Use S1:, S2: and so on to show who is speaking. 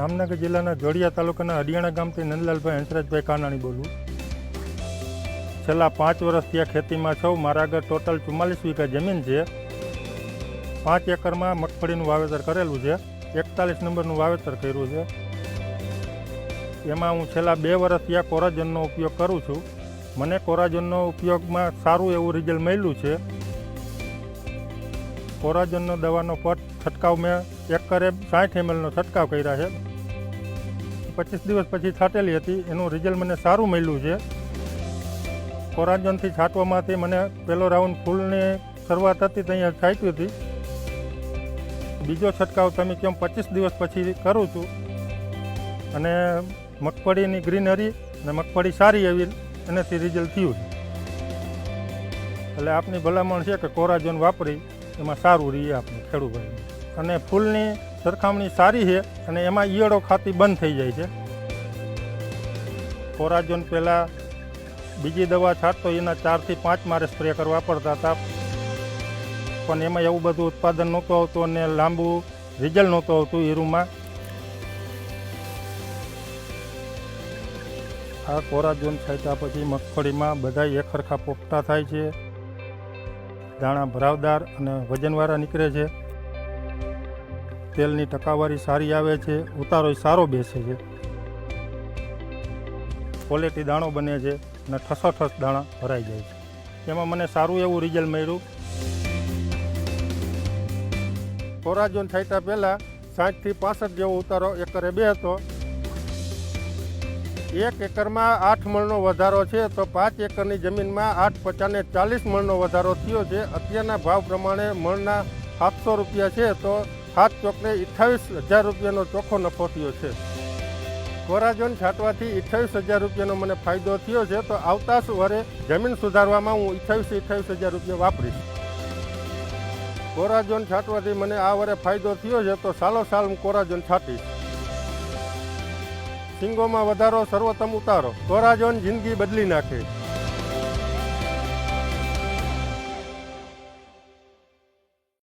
S1: જામનગર જિલ્લાના જોડિયા તાલુકાના હરિયાણા ગામથી નંદલાલભાઈ હંસરાજભાઈ કાનાણી બોલું. છેલ્લા પાંચ વર્ષથી આ ખેતીમાં છું. મારા આગળ ટોટલ ચુમ્માલીસ વીઘા જમીન છે. પાંચ એકરમાં મગફળીનું વાવેતર કરેલું છે. એકતાલીસ નંબરનું વાવેતર કર્યું છે. એમાં હું છેલ્લા બે વર્ષથી આ કોરાજનનો ઉપયોગ કરું છું. મને કોરાજનનો ઉપયોગમાં સારું એવું રિઝલ્ટ મળ્યું છે. કોરાજનનો દવાનો પટ છંટકાવ મેં એકરે સાઠ એમએલનો છંટકાવ કર્યા છે. પચીસ દિવસ પછી છાંટેલી હતી. એનું રિઝલ્ટ મને સારું મળ્યું છે. કોરાજોનથી છાંટવામાંથી મને પહેલો રાઉન્ડ ફૂલની શરૂઆત હતી ત્યાં છાંટ્યું હતી. બીજો છંટકાવ તમે કેમ પચીસ દિવસ પછી કરું છું. અને મગફળીની ગ્રીનરી અને મગફળી સારી એવી એનાથી રિઝલ્ટ થયું છે. એટલે આપની ભલામણ છે કે કોરાજન વાપરી, એમાં સારું રહીએ આપણે ખેડૂતભાઈ અને ફૂલની સરખામણી સારી છે અને એમાં ઈયળો ખાતી બંધ થઈ જાય છે. કોરાજન પહેલાં બીજી દવા છાંટતો એના ચારથી પાંચ મારે સ્પ્રે કરવા પડતા હતા. પણ એમાં એવું બધું ઉત્પાદન નહોતું આવતું અને લાંબુ રિઝલ્ટ નહોતું આવતું ઈરુમાં આ કોરાજોન છાંટ્યા પછી મગફળીમાં બધા એકરખા પોપટા થાય છે. દાણા ભરાવદાર અને વજનવાળા નીકળે છે. તેલની ટકાવારી સારી આવે છે, ઉતારો સારો બેસે છે. ક્વોલિટી દાણો બને છે અને ઠસોઠસ દાણા ભરાઈ જાય છે. એમાં મને સારું એવું રિઝલ્ટ મળ્યું. કોરાજોન છાંટ્યા પહેલાં સાઠથી પાસઠ જેવો ઉતારો એકરે બે હતો. એક એકરમાં આઠ મણનો વધારો છે તો પાંચ એકરની જમીનમાં આઠ પચાસને ચાલીસ મણનો વધારો થયો છે. અત્યારના ભાવ પ્રમાણે મણના સાતસો રૂપિયા છે તો સાત ચોકને અઠ્ઠાવીસ હજાર રૂપિયાનો ચોખ્ખો નફો થયો છે. કોરાજોન છાંટવાથી અઠ્ઠાવીસ હજાર રૂપિયાનો મને ફાયદો થયો છે, તો આવતા વરે જમીન સુધારવામાં હું અઠ્ઠાવીસ અઠ્ઠાવીસ હજાર રૂપિયા વાપરીશ. કોરાજોન છાંટવાથી મને આ વરે ફાયદો થયો છે, તો સાલો સાલ હું કોરાજોન છાંટીશ. સિંગોમાં વધારો, સર્વોત્તમ ઉતારો. કોરાજોન જિંદગી બદલી નાખે.